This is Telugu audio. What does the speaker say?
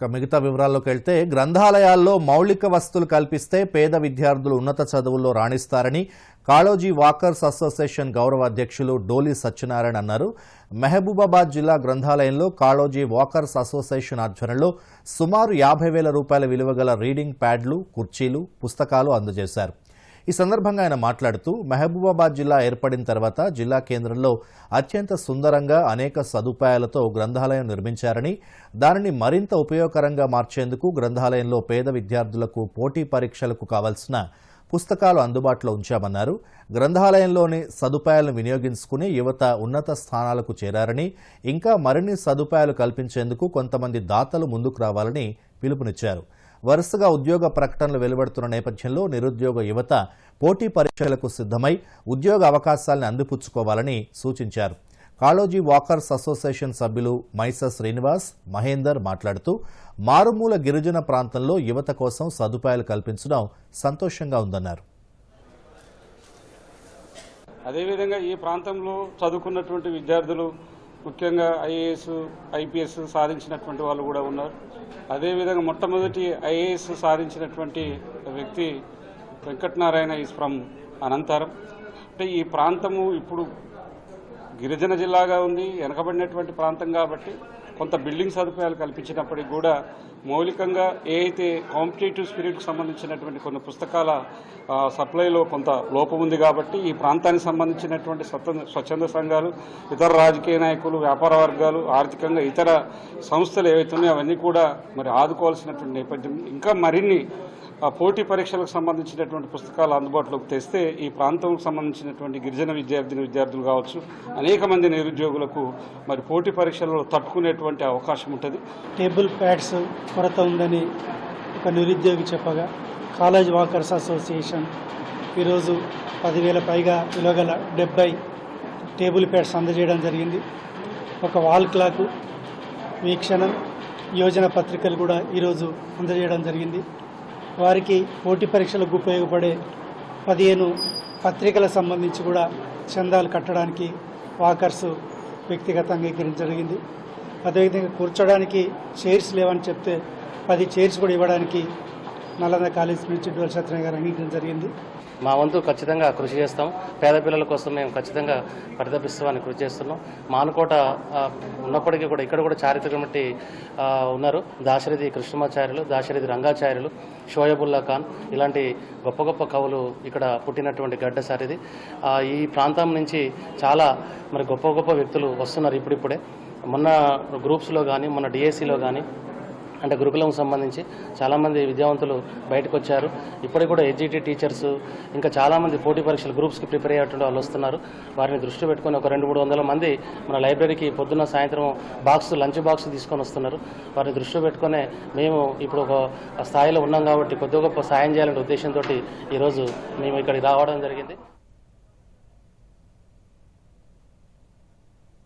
ఇక మిగతా వివరాల్లోకి వెళ్తే గ్రంథాలయాల్లో మౌలిక వస్తువులు కల్పిస్తే పేద విద్యార్థులు ఉన్నత చదువుల్లో రాణిస్తారని కాళోజీ వాకర్స్ అసోసియేషన్ గౌరవ అధ్యక్షులు డోలి సత్యనారాయణ అన్నారు. మహబూబాబాద్ జిల్లా గ్రంథాలయంలో కాళోజీ వాకర్స్ అసోసియేషన్ ఆధ్వర్యంలో సుమారు యాభై వేల రూపాయల విలువ రీడింగ్ ప్యాడ్లు కుర్చీలు పుస్తకాలు అందజేశారు. ఈ సందర్భంగా ఆయన మాట్లాడుతూ మహబూబాబాద్ జిల్లా ఏర్పడిన తర్వాత జిల్లా కేంద్రంలో అత్యంత సుందరంగా అనేక సదుపాయాలతో గ్రంథాలయం నిర్మించారని దానిని మరింత ఉపయోగకరంగా మార్చేందుకు గ్రంథాలయంలో పేద విద్యార్థులకు పోటీ పరీక్షలకు కావలసిన పుస్తకాలు అందుబాటులో ఉంచామన్నారు. గ్రంథాలయంలోని సదుపాయాలను వినియోగించుకుని యువత ఉన్నత స్థానాలకు చేరారని ఇంకా మరిన్ని సదుపాయాలు కల్పించేందుకు కొంతమంది దాతలు ముందుకు రావాలని పిలుపునిచ్చారు. వరుసగా ఉద్యోగ ప్రకటనలు వెలువడుతున్న నేపథ్యంలో నిరుద్యోగ యువత పోటీ పరీక్షలకు సిద్ధమై ఉద్యోగ అవకాశాలను అందిపుచ్చుకోవాలని సూచించారు. కాళోజీ వాకర్స్ అసోసియేషన్ సభ్యులు మైస శ్రీనివాస్ మహేందర్ మాట్లాడుతూ మారుమూల గిరిజన ప్రాంతంలో యువత కోసం సదుపాయాలు కల్పించడం సంతోషంగా ఉందన్నారు. అదేవిధంగా ఈ ప్రాంతంలో చదువుకున్నటువంటి విద్యార్థులు ముఖ్యంగా ఐఏఎస్ ఐపీఎస్ సాధించినటువంటి వాళ్ళు కూడా ఉన్నారు. అదేవిధంగా మొట్టమొదటి ఐఏఎస్ సాధించినటువంటి వ్యక్తి వెంకటనారాయణ ఈస్ ఫ్రమ్ అనంతరం. అంటే ఈ ప్రాంతము ఇప్పుడు గిరిజన జిల్లాగా ఉంది వెనకబడినటువంటి ప్రాంతం కాబట్టి కొంత బిల్డింగ్ సదుపాయాలు కల్పించినప్పటికీ కూడా మౌలికంగా ఏ అయితే కాంపిటేటివ్ స్పిరిట్కి సంబంధించినటువంటి కొన్ని పుస్తకాల సప్లైలో కొంత లోపం ఉంది కాబట్టి ఈ ప్రాంతానికి సంబంధించినటువంటి స్వచ్ఛంద సంఘాలు ఇతర రాజకీయ నాయకులు వ్యాపార వర్గాలు ఆర్థికంగా ఇతర సంస్థలు ఏవైతే ఉన్నాయో అవన్నీ కూడా మరి ఆదుకోవాల్సినటువంటి నేపథ్యం ఇంకా మరిన్ని పోటీ పరీక్షలకు సంబంధించినటువంటి పుస్తకాలు అందుబాటులోకి తెస్తే ఈ ప్రాంతంకు సంబంధించినటువంటి గిరిజన విద్యార్థిని విద్యార్థులు కావచ్చు అనేక మంది నిరుద్యోగులకు మరి పోటీ పరీక్షలలో తట్టుకునేటువంటి అవకాశం ఉంటుంది. టేబుల్ ప్యాడ్స్ కొరత ఉందని ఒక నిరుద్యోగి చెప్పగా కాలేజ్ వాకర్స్ అసోసియేషన్ ఈరోజు పదివేల పైగా విలువగల డెబ్బై టేబుల్ ప్యాడ్స్ అందజేయడం జరిగింది. ఒక వాల్ క్లాకు వీక్షణ యోజన పత్రికలు కూడా ఈరోజు అందజేయడం జరిగింది. వారికి పోటీ పరీక్షలకు ఉపయోగపడే పదిహేను పత్రికల సంబంధించి కూడా చందాలు కట్టడానికి వాకర్స్ వ్యక్తిగతంగా అంగీకరించడం జరిగింది. అదేవిధంగా కూర్చోడానికి చైర్స్ లేవని చెప్తే పది చైర్స్ కూడా ఇవ్వడానికి నల్లద కాలేజ్ నుంచి డోల్ సత్యనారాయణ గారు అంగీకరించడం జరిగింది. మా వంతు ఖచ్చితంగా కృషి చేస్తాం. పేద పిల్లల కోసం మేము ఖచ్చితంగా పరితపిస్తామని కృషి చేస్తున్నాం. మానుకోట ఉన్నప్పటికీ కూడా ఇక్కడ కూడా చారిత్రకమటి బట్టి ఉన్నారు. దాశరథి కృష్ణమాచార్యులు దాశరథి రంగాచార్యులు షోయబుల్లా ఖాన్ ఇలాంటి గొప్ప గొప్ప కవులు ఇక్కడ పుట్టినటువంటి గడ్డ సారిది. ఈ ప్రాంతం నుంచి చాలా మరి గొప్ప గొప్ప వ్యక్తులు వస్తున్నారు ఇప్పుడిప్పుడే. మొన్న గ్రూప్స్లో కానీ మొన్న డిఎస్సిలో కానీ అంటే గురుకులం సంబంధించి చాలామంది విద్యావంతులు బయటకు వచ్చారు ఇప్పటికి కూడా ఎడ్జిటి టీచర్స్ ఇంకా చాలామంది పోటీ పరీక్షలు గ్రూప్స్కి ప్రిపేర్ అయ్యేటువంటి వాళ్ళు వస్తున్నారు. వారిని దృష్టి పెట్టుకొని ఒక రెండు మూడు వందల మంది మన లైబ్రరీకి పొద్దున్న సాయంత్రం బాక్స్ లంచ్ బాక్స్ తీసుకొని వస్తున్నారు. వారిని దృష్టి పెట్టుకునే మేము ఇప్పుడు ఒక స్థాయిలో ఉన్నాం కాబట్టి కొద్ది గొప్ప సాయం చేయాలనే ఉద్దేశంతో ఈరోజు మేము ఇక్కడికి రావడం జరిగింది.